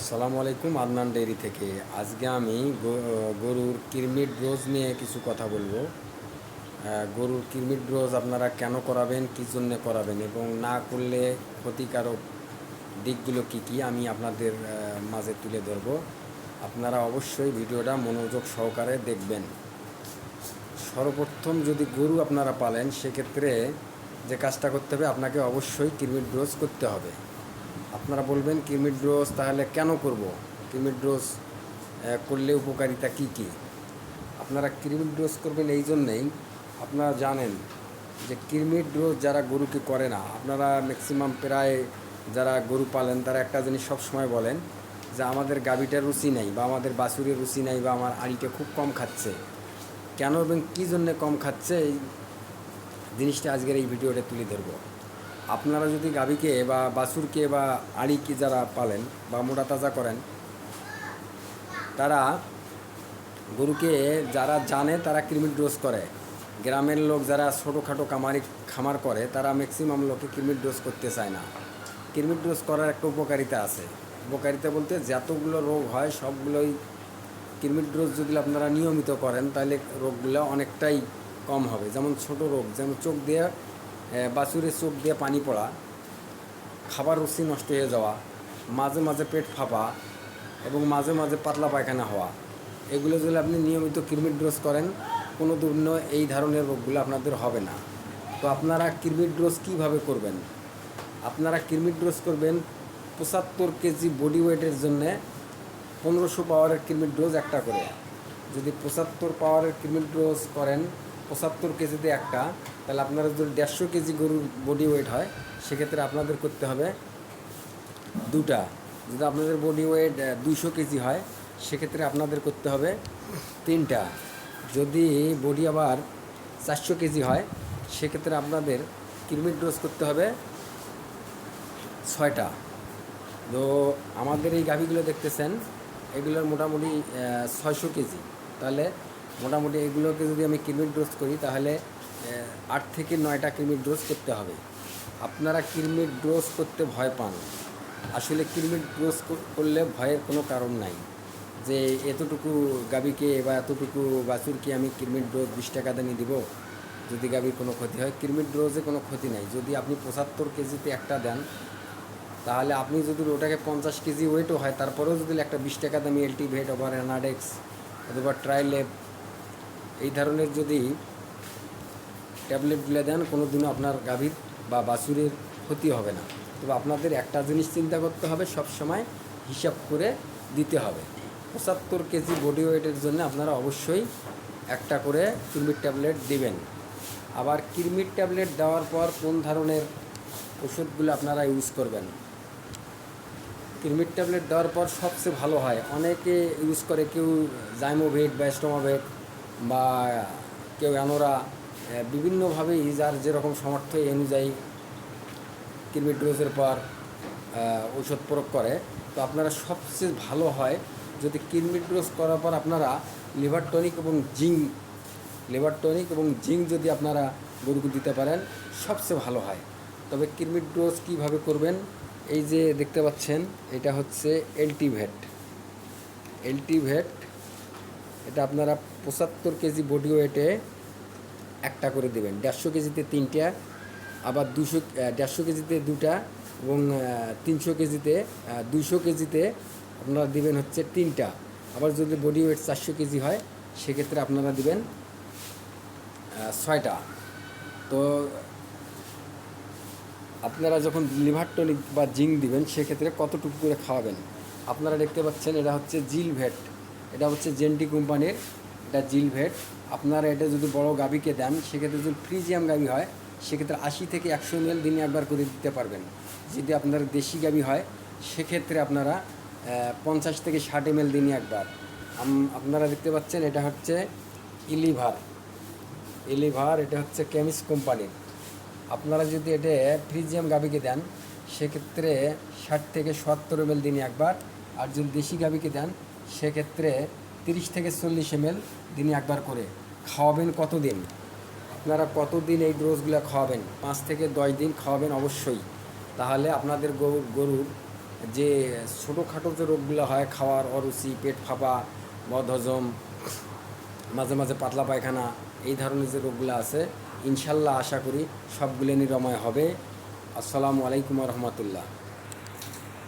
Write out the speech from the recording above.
আসসালামু আলাইকুম, আদনান ডেইরি থেকে। আজকে আমি গরুর কিরমিট ডোজ নিয়ে কিছু কথা বলব। গরুর কিরমিট ডোজ আপনারা কেন করাবেন, কী জন্য করাবেন এবং না করলে ক্ষতিকারক দিকগুলো কি কি আমি আপনাদের মাঝে তুলে ধরবো। আপনারা অবশ্যই ভিডিওটা মনোযোগ সহকারে দেখবেন। সর্বপ্রথম যদি গরু আপনারা পালেন, সেক্ষেত্রে যে কাজটা করতে হবে, আপনাকে অবশ্যই কিরমিট ডোজ করতে হবে। আপনারা বলবেন কিরমিট ডোজ তাহলে কেন করব? কিরমিট ডোজ করলে উপকারিতা কি কি? আপনারা কিরমিট ডোজ করবেন এই জন্যেই আপনারা জানেন যে কিরমিট ডোজ যারা গরুকে করে না, আপনারা ম্যাক্সিমাম প্রায় যারা গরু পালেন তারা একটা জিনিস সবসময় বলেন যে আমাদের গাভীটার রুচি নেই বা আমাদের বাছুরের রুচি নেই বা আমার আড়িটা খুব কম খাচ্ছে। কেন এবং কী জন্যে কম খাচ্ছে? এই জিনিসটা আজকের এই ভিডিওটা তুলে ধরবো। আপনারা যদি গাভীকে বা বাছুরকে বা আড়িকে যারা পালেন বা মোটা তাজা করেন, তারা গরুকে যারা জানে তারা কৃমির ডোজ করে। গ্রামের লোক যারা ছোটোখাটো কামারি খামার করে, তারা ম্যাক্সিমাম লোকে কৃমির ডোজ করতে চায় না। কৃমির ডোজ করার একটা উপকারিতা আছে। উপকারিতা বলতে যতগুলো রোগ হয়, সবগুলোই কৃমির ডোজ যদি আপনারা নিয়মিত করেন, তাহলে রোগগুলো অনেকটাই কম হবে। যেমন ছোট রোগ, যেমন চোখ দিয়ে বাছুরের চোখ দিয়ে পানি পড়া, খাবার রুচি নষ্ট হয়ে যাওয়া, মাঝে মাঝে পেট ফাঁপা এবং মাঝে মাঝে পাতলা পায়খানা হওয়া। এগুলো যদি আপনি নিয়মিত কৃমির ডোজ করেন, কোনো দুর্ন এই ধরনের রোগগুলো আপনাদের হবে না। তো আপনারা কৃমির ডোজ কীভাবে করবেন? আপনারা কৃমির ডোজ করবেন পঁচাত্তর কেজি বডি ওয়েটের জন্যে পনেরোশো পাওয়ারের কৃমির ডোজ একটা করে। যদি পঁচাত্তর পাওয়ারের কৃমির ডোজ করেন, পঁচাত্তর কেজিতে একটা। তাহলে আপনারা যদি দেড়শো কেজি গরুর বডি ওয়েট হয়, সেক্ষেত্রে আপনাদের করতে হবে দুটা। যদি আপনাদের বডি ওয়েট দুইশো কেজি হয়, সেক্ষেত্রে আপনাদের করতে হবে তিনটা। যদি বডি আবার চারশো কেজি হয়, সেক্ষেত্রে আপনাদের কৃমির ডোজ করতে হবে ছয়টা। তো আমাদের এই গাভিগুলো দেখতেছেন, এগুলোর মোটামুটি ছয়শো কেজি। তাহলে মোটামুটি এগুলোকে যদি আমি কৃমির ডোজ করি, তাহলে আট থেকে নয়টা কৃমির ডোজ করতে হবে। আপনারা কৃমির ডোজ করতে ভয় পান। আসলে কৃমির ডোজ করলে ভয়ের কোনো কারণ নাই। যে এতটুকু গাবিকে বা এতটুকু বাছুরকে আমি কৃমির ডোজ বিশ টাকা দানি দিব, যদি গাবির কোনো ক্ষতি হয়। কৃমির ডোজে কোনো ক্ষতি নাই। যদি আপনি পঁচাত্তর কেজিতে একটা দেন, তাহলে আপনি যদি ওটাকে পঞ্চাশ কেজি ওয়েটও হয়, তারপরেও যদি একটা বিশ টাকা দামি এলটি ভেট ওভার অ্যানাডেক্স অথবা ট্রাইলেব এই ধরনের যদি ট্যাবলেটগুলো দেন কোনো দিনও আপনার গাভীর বা বাছুরের ক্ষতি হবে না। তবে আপনাদের একটা জিনিস চিন্তা করতে হবে, সব সময় হিসাব করে দিতে হবে। পঁচাত্তর কেজি বডি ওয়েটের জন্য আপনারা অবশ্যই একটা করে কিরমির ট্যাবলেট দিবেন। আবার কিরমির ট্যাবলেট দেওয়ার পর কোন ধরনের ওষুধগুলো আপনারা ইউজ করবেন? কিরমির ট্যাবলেট দেওয়ার পর সবচেয়ে ভালো হয়, অনেকে ইউজ করে কেউ জাইমোভেট বা স্টোমাভেট বা কেউ অ্যানোরা আহ, বিভিন্নভাবেই যার যেরকম সামর্থ্য অনুযায়ী কিরমির ডোজের পর ঔষধ প্রয়োগ করে। তো আপনারা সবচেয়ে ভালো হয় যদি কিরমির ডোজ করার পর আপনারা লিভার টনিক এবং জিঙ্ক লিভার টনিক এবং জিঙ্ক যদি আপনারা গরুকে দিতে পারেন সবচেয়ে ভালো হয়। তবে কিরমির ডোজ কীভাবে করবেন? এই যে দেখতে পাচ্ছেন এটা হচ্ছে এলটিভেট। এলটিভেট এটা আপনারা পঁচাত্তর কেজি বডি ওয়েটে একটা করে দেবেন। দেড়শো কেজিতে তিনটা, আবার দুশো দেড়শো কেজিতে দুটা এবং তিনশো কেজিতে দুশো কেজিতে আপনারা দেবেন হচ্ছে তিনটা। আবার যদি বডি ওয়েট চারশো কেজি হয়, সেক্ষেত্রে আপনারা দেবেন ছয়টা। তো আপনারা যখন লিভার টনিক বা জিঙ্ক দিবেন, সেক্ষেত্রে কতটুকু করে খাওয়াবেন? আপনারা দেখতে পাচ্ছেন, এটা হচ্ছে জিল ভেট এটা হচ্ছে জেন্টি কোম্পানির এটা জিল ভেট। আপনারা এটা যদি বড় গাভিকে দেন, সেক্ষেত্রে যদি ফ্রিজিয়াম গাভি হয়, সেক্ষেত্রে আশি থেকে একশো এমএল দিনে একবার করে দিতে পারবেন। যদি আপনার দেশি গাভি হয়, সেক্ষেত্রে আপনারা পঞ্চাশ থেকে ষাট এমএল দিনে একবার। আপনারা দেখতে পাচ্ছেন, এটা হচ্ছে ইলিভার। ইলিভার, এটা হচ্ছে কেমিস কোম্পানির আপনারা যদি এটা ফ্রিজিয়াম গাভিকে দেন, সেক্ষেত্রে ষাট থেকে সত্তর এমএল দিনে একবার। আর যদি দেশি গাভিকে দেন, সেক্ষেত্রে তিরিশ থেকে চল্লিশ এমএল দিনে একবার করে। খাওয়াবেন কতদিন? আপনারা কতদিন এই ডোজগুলো খাওয়াবেন? পাঁচ থেকে দশ দিন খাওয়াবেন অবশ্যই। তাহলে আপনাদের গরু, গরুর যে ছোটোখাটো যে রোগগুলো হয়, খাওয়ার অরুচি, পেট ফাঁপা, বদহজম, মাঝে মাঝে পাতলা পায়খানা, এই ধরনের যে রোগগুলো আছে, ইনশাল্লাহ আশা করি সবগুলো নিরাময় হবে। আসসালামু আলাইকুম রহমতুল্লাহ।